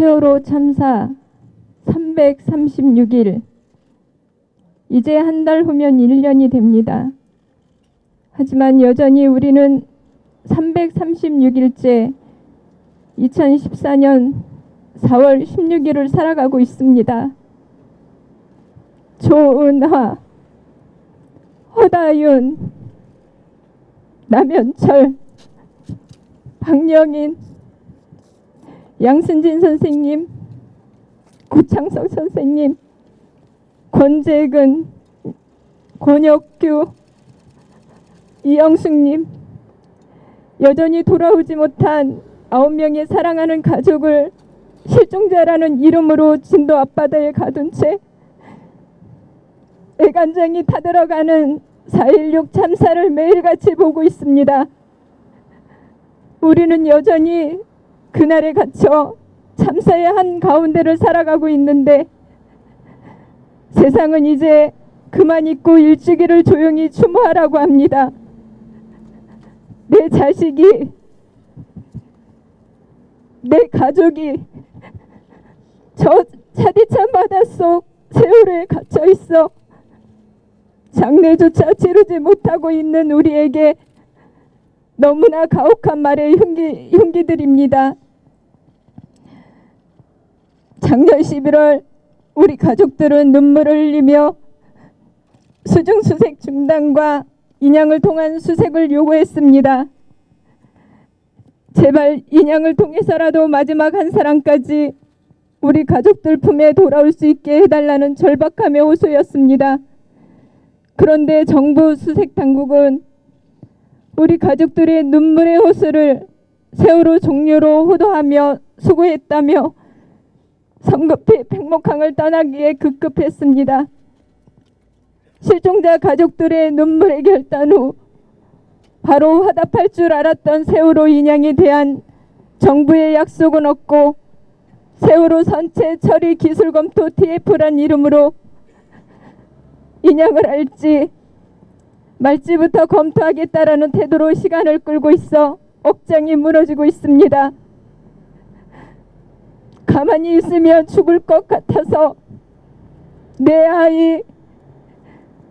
세월호 참사 336일 이제 한 달 후면 1년이 됩니다. 하지만 여전히 우리는 336일째 2014년 4월 16일을 살아가고 있습니다. 조은하, 허다윤, 남현철, 박영인, 양순진 선생님, 구창석 선생님, 권재근, 권혁규, 이영숙님, 여전히 돌아오지 못한 아홉 명의 사랑하는 가족을 실종자라는 이름으로 진도 앞바다에 가둔 채 애간장이 타들어가는 4.16 참사를 매일같이 보고 있습니다. 우리는 여전히 그날에 갇혀 참사의 한 가운데를 살아가고 있는데 세상은 이제 그만 있고 일주기를 조용히 추모하라고 합니다. 내 자식이 내 가족이 저 차디찬 바닷속 세월호에 갇혀 있어 장례조차 치르지 못하고 있는 우리에게 너무나 가혹한 말의 흉기, 흉기들입니다. 작년 11월 우리 가족들은 눈물을 흘리며 수중 수색 중단과 인양을 통한 수색을 요구했습니다. 제발 인양을 통해서라도 마지막 한 사람까지 우리 가족들 품에 돌아올 수 있게 해달라는 절박함의 호소였습니다. 그런데 정부 수색 당국은 우리 가족들의 눈물의 호소를 세월호 종료로 호도하며 수고했다며 성급히 백목항을 떠나기에 급급했습니다. 실종자 가족들의 눈물의 결단 후 바로 화답할 줄 알았던 세월호 인양에 대한 정부의 약속은 없고 세월호 선체 처리 기술 검토 TF란 이름으로 인양을 할지 말지부터 검토하겠다라는 태도로 시간을 끌고 있어 억장이 무너지고 있습니다. 가만히 있으면 죽을 것 같아서 내 아이,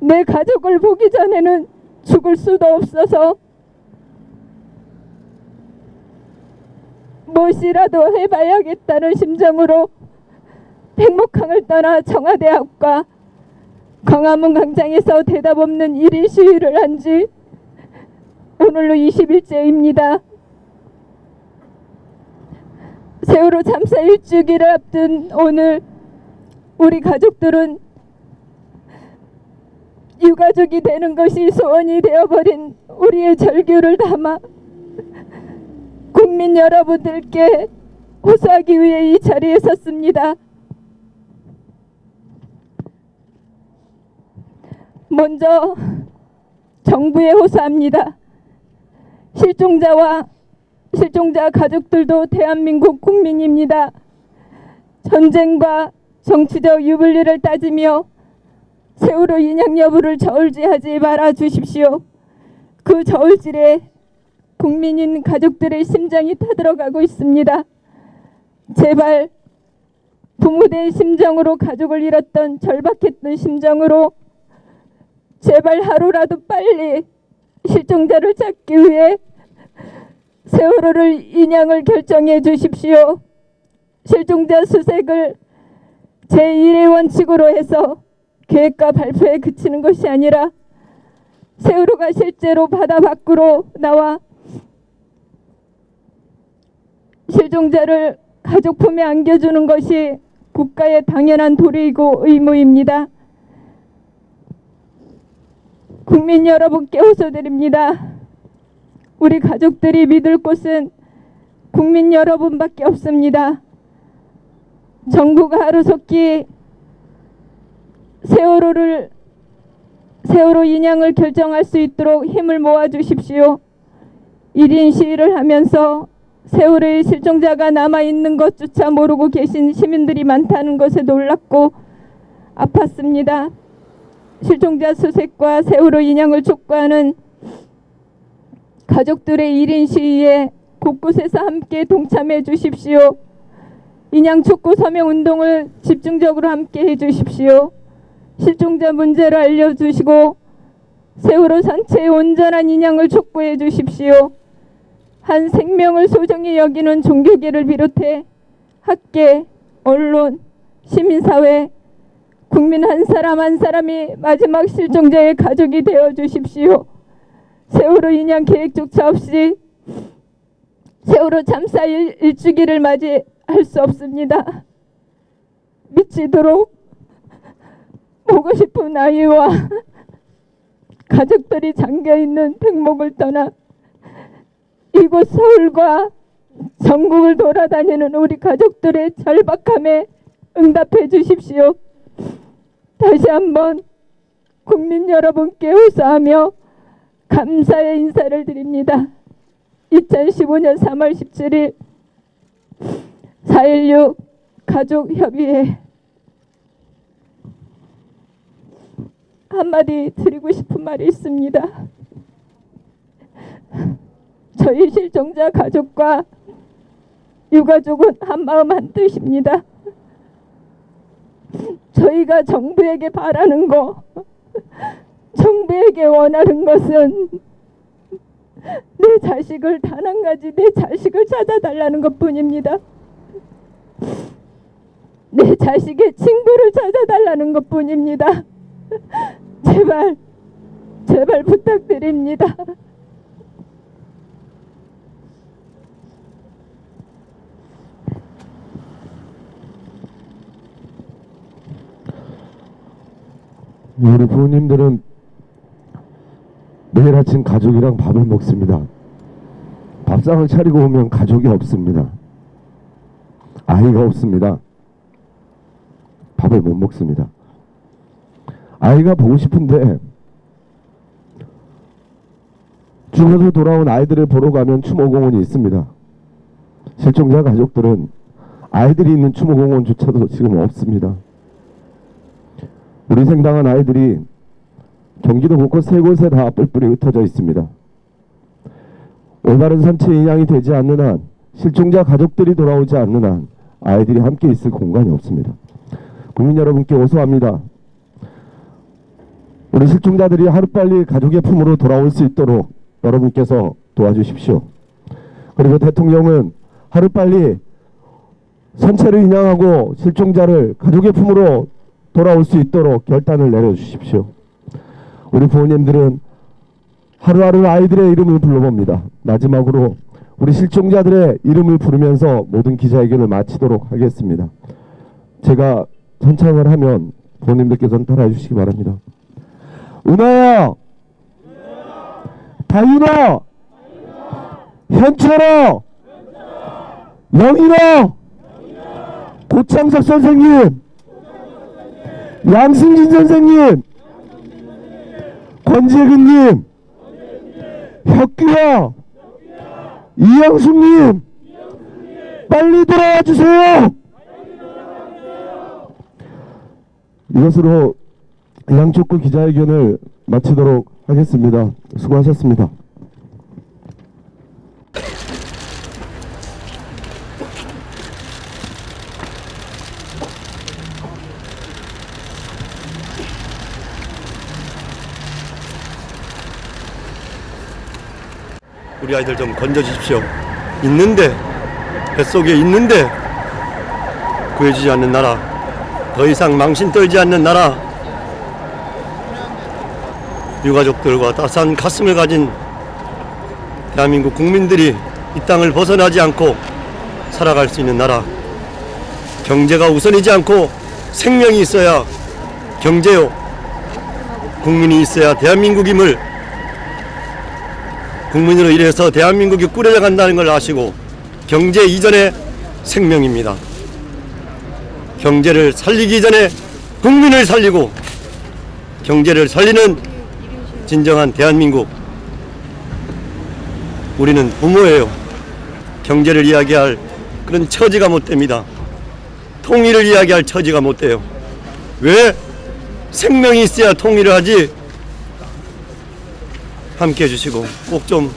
내 가족을 보기 전에는 죽을 수도 없어서 무엇이라도 해봐야겠다는 심정으로 백목항을 떠나 청와대 앞과 광화문 광장에서 대답 없는 1인 시위를 한 지 오늘로 20일째입니다. 세월호 참사 일주기를 앞둔 오늘 우리 가족들은 유가족이 되는 것이 소원이 되어버린 우리의 절규를 담아 국민 여러분들께 호소하기 위해 이 자리에 섰습니다. 먼저 정부에 호소합니다. 실종자와 실종자 가족들도 대한민국 국민입니다. 전쟁과 정치적 유불리를 따지며 세월호 인양 여부를 저울질하지 말아 주십시오. 그 저울질에 국민인 가족들의 심장이 타들어가고 있습니다. 제발 부모된 심정으로 가족을 잃었던 절박했던 심정으로 제발 하루라도 빨리 실종자를 찾기 위해 세월호를 인양을 결정해 주십시오. 실종자 수색을 제1의 원칙으로 해서 계획과 발표에 그치는 것이 아니라 세월호가 실제로 바다 밖으로 나와 실종자를 가족 품에 안겨주는 것이 국가의 당연한 도리이고 의무입니다. 국민 여러분께 호소드립니다. 우리 가족들이 믿을 곳은 국민 여러분밖에 없습니다. 정부가 하루속히 세월호를 세월호 인양을 결정할 수 있도록 힘을 모아 주십시오. 1인 시위를 하면서 세월호의 실종자가 남아 있는 것조차 모르고 계신 시민들이 많다는 것에 놀랐고 아팠습니다. 실종자 수색과 세월호 인양을 촉구하는 가족들의 1인 시위에 곳곳에서 함께 동참해 주십시오. 인양 촉구 서명 운동을 집중적으로 함께 해 주십시오. 실종자 문제를 알려주시고 세월호 산체의 온전한 인양을 촉구해 주십시오. 한 생명을 소중히 여기는 종교계를 비롯해 학계, 언론, 시민사회, 국민 한 사람 한 사람이 마지막 실종자의 가족이 되어 주십시오. 세월호 인양 계획조차 없이 세월호 참사 일, 일주기를 맞이할 수 없습니다. 미치도록 보고 싶은 아이와 가족들이 잠겨 있는 백목을 떠나 이곳 서울과 전국을 돌아다니는 우리 가족들의 절박함에 응답해 주십시오. 다시 한번 국민 여러분께 호소하며 감사의 인사를 드립니다. 2015년 3월 17일 4.16 가족협의회 한마디 드리고 싶은 말이 있습니다. 저희 실종자 가족과 유가족은 한마음 한뜻입니다. 저희가 정부에게 바라는 거, 정부에게 원하는 것은 내 자식을 단 한 가지 내 자식을 찾아달라는 것 뿐입니다. 내 자식의 친구를 찾아달라는 것 뿐입니다. 제발, 제발 부탁드립니다. 우리 부모님들은 매일 아침 가족이랑 밥을 먹습니다. 밥상을 차리고 오면 가족이 없습니다. 아이가 없습니다. 밥을 못 먹습니다. 아이가 보고 싶은데 죽어서 돌아온 아이들을 보러 가면 추모공원이 있습니다. 실종자 가족들은 아이들이 있는 추모공원조차도 지금 없습니다. 우리 생당한 아이들이 경기도 곳곳 세 곳에 다 뿔뿔이 흩어져 있습니다. 올바른 산채 인양이 되지 않는 한 실종자 가족들이 돌아오지 않는 한 아이들이 함께 있을 공간이 없습니다. 국민 여러분께 호소합니다. 우리 실종자들이 하루빨리 가족의 품으로 돌아올 수 있도록 여러분께서 도와주십시오. 그리고 대통령은 하루빨리 선체를 인양하고 실종자를 가족의 품으로 돌아올 수 있도록 결단을 내려주십시오. 우리 부모님들은 하루하루 아이들의 이름을 불러봅니다. 마지막으로 우리 실종자들의 이름을 부르면서 모든 기자회견을 마치도록 하겠습니다. 제가 선창을 하면 부모님들께서는 따라해 주시기 바랍니다. 은하야! 다윤아! 현철아! 영인아! 고창석 선생님! 양승진 선생님, 권재근님, 혁규야, 이영숙님, 빨리 돌아와 주세요. 이것으로 양촉구 기자회견을 마치도록 하겠습니다. 수고하셨습니다. 우리 아이들 좀 건져주십시오. 있는데 뱃속에 있는데 구해주지 않는 나라, 더 이상 망신 떨지 않는 나라, 유가족들과 따스한 가슴을 가진 대한민국 국민들이 이 땅을 벗어나지 않고 살아갈 수 있는 나라, 경제가 우선이지 않고 생명이 있어야 경제요, 국민이 있어야 대한민국임을 국민으로 인해서 대한민국이 꾸려져 간다는 걸 아시고 경제 이전에 생명입니다. 경제를 살리기 전에 국민을 살리고 경제를 살리는 진정한 대한민국. 우리는 부모예요. 경제를 이야기할 그런 처지가 못 됩니다. 통일을 이야기할 처지가 못 돼요. 왜 생명이 있어야 통일을 하지? 함께 해주시고 꼭 좀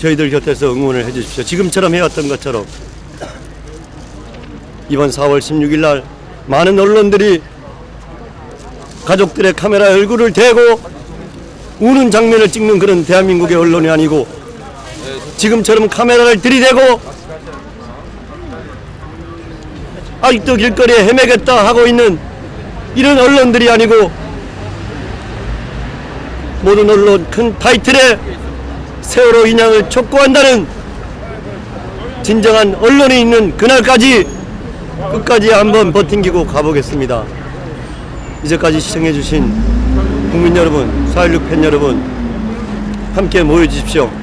저희들 곁에서 응원을 해주십시오. 지금처럼 해왔던 것처럼 이번 4월 16일 날 많은 언론들이 가족들의 카메라에 얼굴을 대고 우는 장면을 찍는 그런 대한민국의 언론이 아니고 지금처럼 카메라를 들이대고 아직도 길거리에 헤매겠다 하고 있는 이런 언론들이 아니고 모든 언론 큰 타이틀에 세월호 인양을 촉구한다는 진정한 언론이 있는 그날까지 끝까지 한번 버팅기고 가보겠습니다. 이제까지 시청해주신 국민 여러분, 4.16 팬 여러분, 함께 모여주십시오.